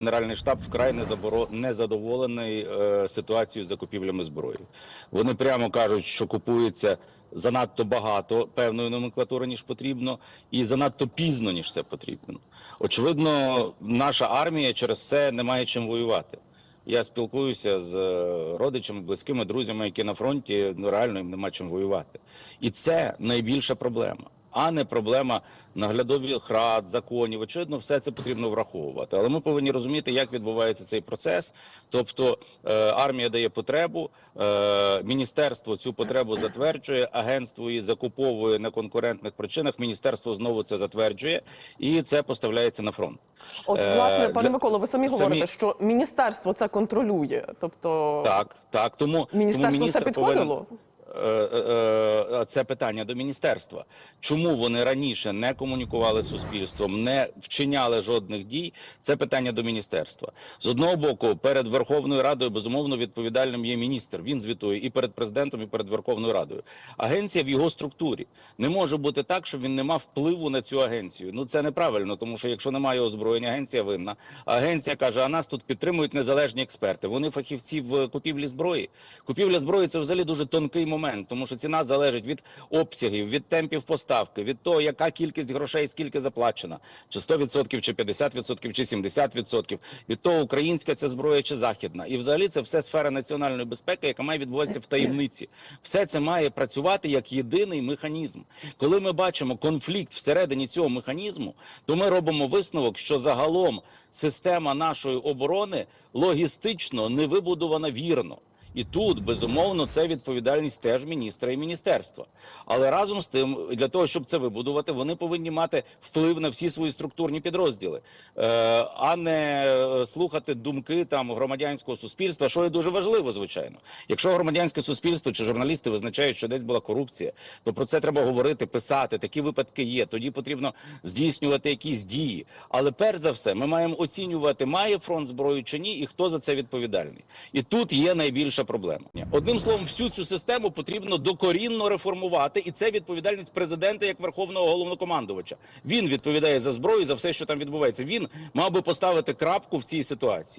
Генеральний штаб вкрай не заборо... не задоволений е, ситуацією з закупівлями зброї. Вони прямо кажуть, що купується занадто багато певної номенклатури, ніж потрібно, і занадто пізно, ніж це потрібно. Очевидно, наша армія через це не має чим воювати. Я спілкуюся з е, родичами, близькими друзями, які на фронті ну реально їм нема чим воювати. І це найбільша проблема. А не проблема наглядових рад, законів. Очевидно, все це потрібно враховувати. Але ми повинні розуміти, як відбувається цей процес. Тобто е, армія дає потребу, е, міністерство цю потребу затверджує, агентство її закуповує на конкурентних причинах. Міністерство знову це затверджує, і це поставляється на фронт. От, Е, власне, пане для- Миколо, ви самі самі- говорите, що міністерство це контролює. Тобто Так, так. Тому міністерство тому це міністр повинен- підходило. Е, Це питання до міністерства. Чому вони раніше не комунікували з суспільством, не вчиняли жодних дій? Це питання до міністерства. З одного боку, перед Верховною Радою безумовно відповідальним є міністр. Він звітує і перед президентом, і перед Верховною Радою. Агенція в його структурі не може бути так, щоб він не мав впливу на цю агенцію. Ну це неправильно, тому що якщо немає озброєння, агенція винна. Агенція каже: а нас тут підтримують незалежні експерти. Вони фахівці в купівлі зброї. Купівля зброї це взагалі дуже тонкий момент, тому що ціна залежить від обсягів, від темпів поставки, від того, яка кількість грошей, скільки заплачена, чи 100%, чи 50%, чи 70%, від того, українська це зброя чи західна. І взагалі це все сфера національної безпеки, яка має відбуватися в таємниці. Все це має працювати як єдиний механізм. Коли ми бачимо конфлікт всередині цього механізму, то ми робимо висновок, що загалом система нашої оборони логістично не вибудована вірно. І тут безумовно це відповідальність теж міністра і міністерства. Але разом з тим, для того, щоб це вибудувати, вони повинні мати вплив на всі свої структурні підрозділи, е, а не е, слухати думки там громадянського суспільства, що є дуже важливо, звичайно. Якщо громадянське суспільство чи журналісти визначають, що десь була корупція, то про це треба говорити, писати. Такі випадки є. Тоді потрібно здійснювати якісь дії. Але перш за все, ми маємо оцінювати, має фронт зброю чи ні, і хто за це відповідальний. І тут є найбільша проблема. Одним словом, всю цю систему потрібно докорінно реформувати, і це відповідальність президента як верховного головнокомандувача. Він відповідає за зброю, за все, що там відбувається. Він мав би поставити крапку в цій ситуації.